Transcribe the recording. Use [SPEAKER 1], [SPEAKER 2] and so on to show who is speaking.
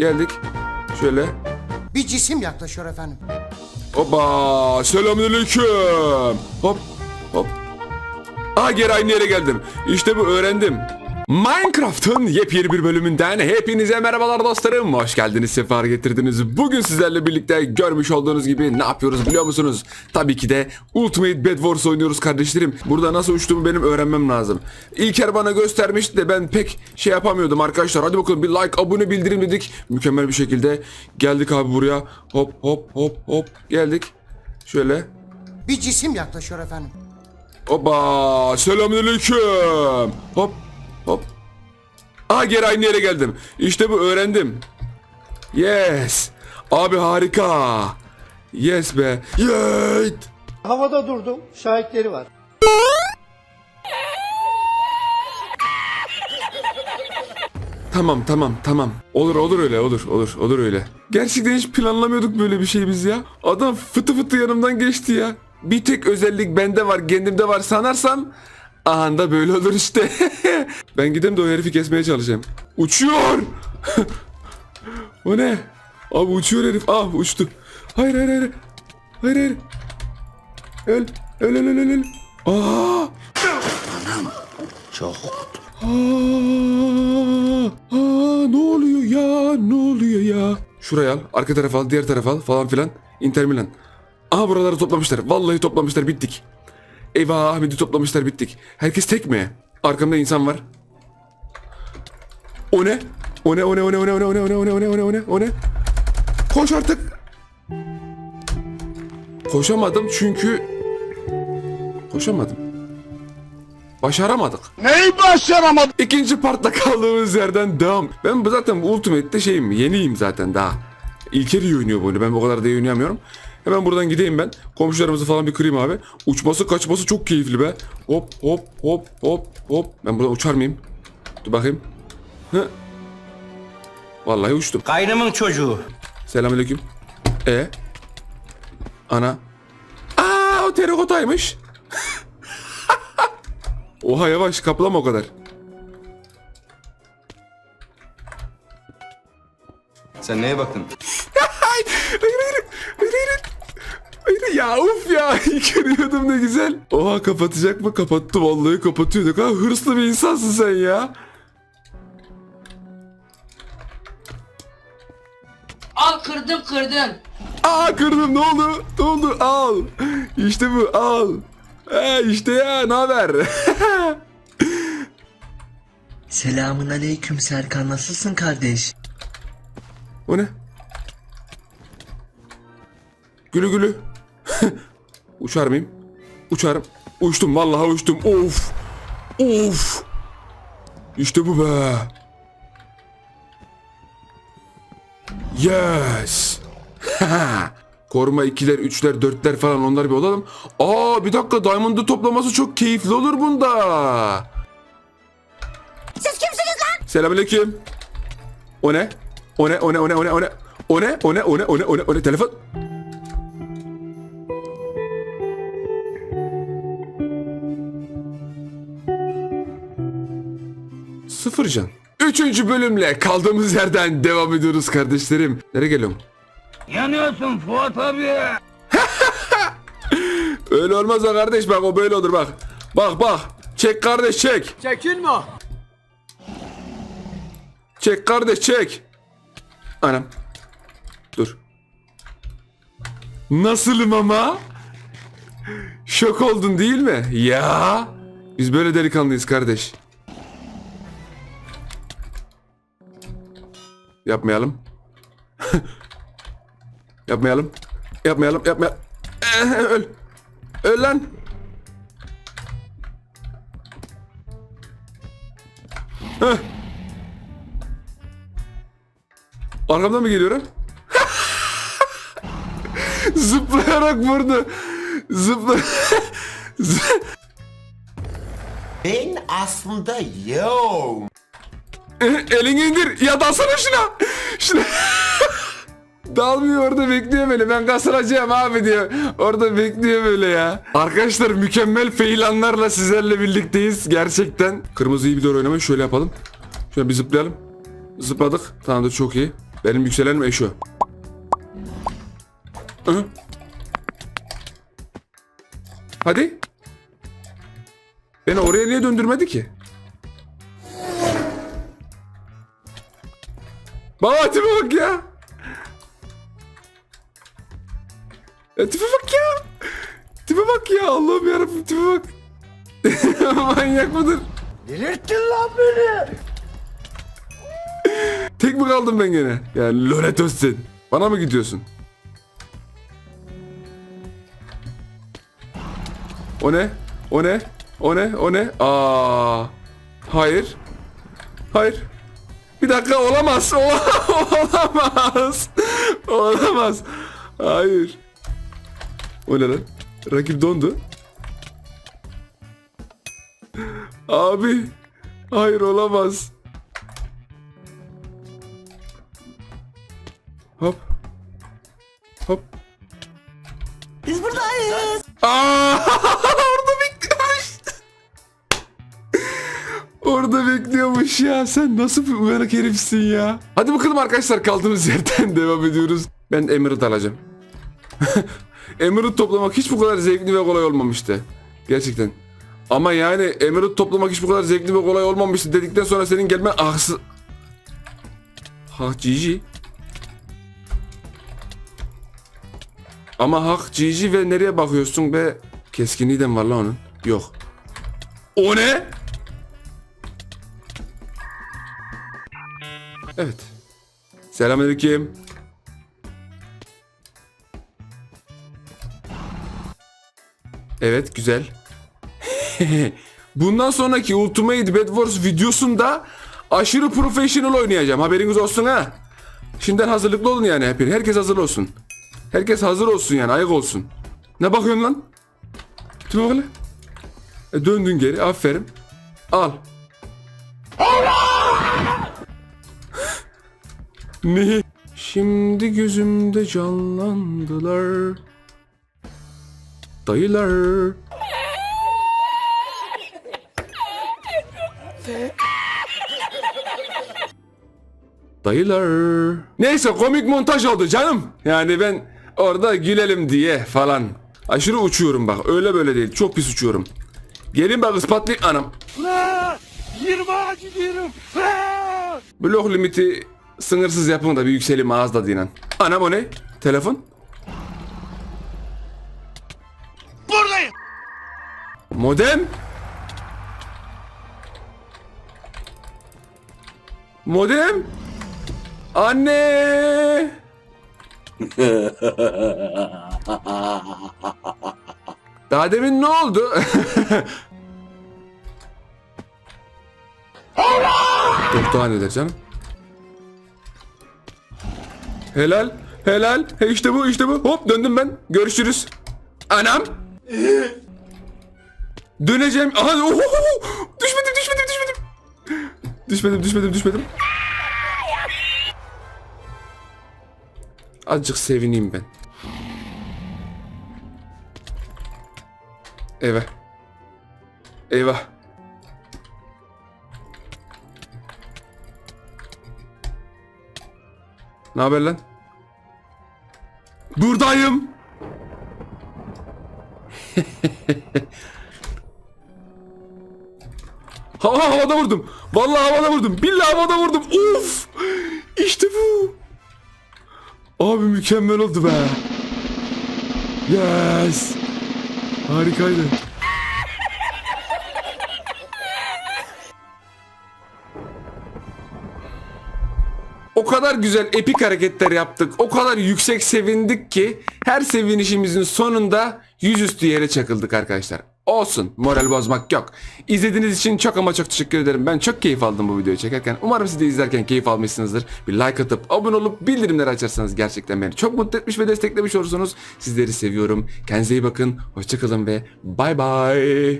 [SPEAKER 1] Geldik. Şöyle.
[SPEAKER 2] Bir cisim yaklaşıyor efendim.
[SPEAKER 1] Oba! Selamünaleyküm. Hop hop. Aa geri aynı yere geldim. İşte bu öğrendim. Minecraft'ın yepyeni bir bölümünden hepinize merhabalar dostlarım. Hoş geldiniz, sefer getirdiniz. Bugün sizlerle birlikte görmüş olduğunuz gibi ne yapıyoruz biliyor musunuz? Tabii ki de Ultimate Bed Wars oynuyoruz kardeşlerim. Burada nasıl uçtuğumu benim öğrenmem lazım. İlker bana göstermişti de ben pek şey yapamıyordum arkadaşlar. Hadi bakalım bir like, abone, bildirim dedik. Mükemmel bir şekilde geldik abi buraya. Hop hop hop hop geldik. Şöyle.
[SPEAKER 2] Bir cisim yaklaşıyor efendim.
[SPEAKER 1] Oba! Selamünaleyküm. Hop hop. Aa geri aynı yere geldim. İşte bu öğrendim. Yes. Abi harika. Yes be. Yeet.
[SPEAKER 3] Havada durdum, şahitleri var.
[SPEAKER 1] Tamam tamam tamam. Olur olur öyle olur olur olur öyle. Gerçekten hiç planlamıyorduk böyle bir şey biz ya. Adam fıtı fıtı yanımdan geçti ya. Bir tek özellik bende var kendimde var sanarsam Ahanda böyle olur işte. ben gideyim de o herifi kesmeye çalışayım. Uçuyor. o ne? Abi uçuyor herif. Ah uçtu. Hayır hayır hayır. Hayır hayır. Öl. Öl öl öl öl. öl. Aa! Aa, aa, ne oluyor ya? Ne oluyor ya? Şuraya al, arka tarafa al, diğer tarafa al falan filan. Inter Milan. Aha buraları toplamışlar. Vallahi toplamışlar bittik. Eyvah Ahmet'i toplamışlar bittik. Herkes tek mi? Arkamda insan var. O ne? O ne o ne o ne o ne o ne o ne o ne o ne o ne o ne o ne? Koş artık. Koşamadım çünkü koşamadım. Başaramadık.
[SPEAKER 4] Neyi başaramadım?
[SPEAKER 1] İkinci partta kaldığımız yerden devam. Ben bu zaten Ultimate'de şeyim yeniyim zaten daha. İlker iyi oynuyor bu oyunu. Ben bu kadar da iyi oynayamıyorum. Hemen buradan gideyim ben. Komşularımızı falan bir kırayım abi. Uçması kaçması çok keyifli be. Hop hop hop hop hop. Ben buradan uçar mıyım? Dur bakayım. Hı. Vallahi uçtum.
[SPEAKER 5] Kaynımın çocuğu.
[SPEAKER 1] Selamünaleyküm. E. Ana. Aa o terakotaymış. Oha yavaş kaplama o kadar.
[SPEAKER 5] Sen neye baktın?
[SPEAKER 1] Hayır hayır hayır hayır. Hayır ya uf ya görüyordum ne güzel. Oha kapatacak mı? Kapattı vallahi kapatıyorduk ha. Hırslı bir insansın sen ya.
[SPEAKER 6] Al kırdım kırdım.
[SPEAKER 1] Aa kırdım ne oldu? Ne oldu? Al. İşte bu al. He işte ya ne haber?
[SPEAKER 7] Selamun aleyküm Serkan nasılsın kardeş?
[SPEAKER 1] o ne? Gülü gülü. Uçar mıyım? Uçarım. Uçtum vallahi uçtum. Of. Of. İşte bu be. Yes. Koruma ikiler, üçler, dörtler falan onları bir olalım. Aa bir dakika Diamond'ı toplaması çok keyifli olur bunda.
[SPEAKER 8] Siz kimsiniz lan?
[SPEAKER 1] Selamünaleyküm. O ne? O ne? O ne? O ne? O ne? O ne? O ne? O ne? O ne? O ne? O ne? O ne? Telefon? Sıfır can. Üçüncü bölümle kaldığımız yerden devam ediyoruz kardeşlerim. Nereye geliyorum?
[SPEAKER 5] Yanıyorsun Fuat abi.
[SPEAKER 1] Öyle olmaz o kardeş bak o böyle olur bak. Bak bak. Çek kardeş çek.
[SPEAKER 3] Çekilme.
[SPEAKER 1] Çek kardeş çek. Anam. Dur. Nasılım ama? Şok oldun değil mi? Ya. Biz böyle delikanlıyız kardeş. Yapmayalım. Yapmayalım. Yapmayalım. Yapmayalım. Eh, öl. Öl lan. Heh. Arkamdan mı geliyorum? Zıplayarak vurdu. Zıpla...
[SPEAKER 4] Ben aslında yo.
[SPEAKER 1] Elini indir. Ya dalsana şuna. Şuna. Dalmıyor orada bekliyor böyle. Ben kasılacağım abi diyor. Orada bekliyor böyle ya. Arkadaşlar mükemmel feylanlarla sizlerle birlikteyiz. Gerçekten. Kırmızıyı bir doğru oynamayı şöyle yapalım. Şöyle bir zıplayalım. Zıpladık. Tamam da çok iyi. Benim yükselenim eşo. Hı? Hadi. Beni oraya niye döndürmedi ki? Baba tipe bak ya. ya tipe bak ya. Tipe bak ya Allah'ım yarabbim tipe bak. Manyak mıdır?
[SPEAKER 4] Delirttin lan beni.
[SPEAKER 1] Tek mi kaldım ben gene? Yani Loret Özten. Bana mı gidiyorsun? O ne? O ne? O ne? O ne? Aa. Hayır. Hayır. Bir dakika olamaz. Ola- olamaz. Olamaz. Hayır. O ne lan? Rakip dondu. Abi. Hayır olamaz. Hop. Hop. Biz buradayız. Aa, orada bekliyormuş ya. Sen nasıl bir uyanık herifsin ya. Hadi bakalım arkadaşlar kaldığımız yerden devam ediyoruz. Ben Emerald alacağım. Emerald toplamak hiç bu kadar zevkli ve kolay olmamıştı. Gerçekten. Ama yani Emerald toplamak hiç bu kadar zevkli ve kolay olmamıştı dedikten sonra senin gelmen ahsı... Ha GG. Ama hak GG ve nereye bakıyorsun be? Keskinliği de var lan onun? Yok. O ne? Evet. Selamünaleyküm. Evet güzel. Bundan sonraki Ultimate Bed Wars videosunda aşırı professional oynayacağım. Haberiniz olsun ha. Şimdiden hazırlıklı olun yani hepiniz. Herkes hazır olsun. Herkes hazır olsun yani ayık olsun. Ne bakıyorsun lan? Bak hele. E, döndün geri aferin. Al. Ne? Şimdi gözümde canlandılar. Dayılar. Dayılar. Neyse komik montaj oldu canım. Yani ben orada gülelim diye falan. Aşırı uçuyorum bak. Öyle böyle değil. Çok pis uçuyorum. Gelin bak ispatlayayım anam.
[SPEAKER 4] 20 gidiyorum.
[SPEAKER 1] Blok limiti sınırsız yapın da bir yükselim ağızda dinan. Anam o ne? Telefon?
[SPEAKER 4] Buradayım.
[SPEAKER 1] Modem? Modem? Anne! Daha demin ne oldu? Yok daha neler canım? Helal, helal. He işte bu, işte bu. Hop döndüm ben. Görüşürüz. Anam. Döneceğim. Aha, oho, düşmedim, düşmedim, düşmedim. Düşmedim, düşmedim, düşmedim. Azıcık sevineyim ben. Eyvah. Eyvah. Ne haber lan? Buradayım. Hava havada vurdum. Vallahi havada vurdum. Billahi havada vurdum. Uf! İşte bu. Abi mükemmel oldu be. Yes. Harikaydı. Kadar güzel epik hareketler yaptık. O kadar yüksek sevindik ki her sevinişimizin sonunda yüzüstü yere çakıldık arkadaşlar. Olsun. Moral bozmak yok. İzlediğiniz için çok ama çok teşekkür ederim. Ben çok keyif aldım bu videoyu çekerken. Umarım siz de izlerken keyif almışsınızdır. Bir like atıp abone olup bildirimleri açarsanız gerçekten beni çok mutlu etmiş ve desteklemiş olursunuz. Sizleri seviyorum. Kendinize iyi bakın. Hoşçakalın ve bay bay.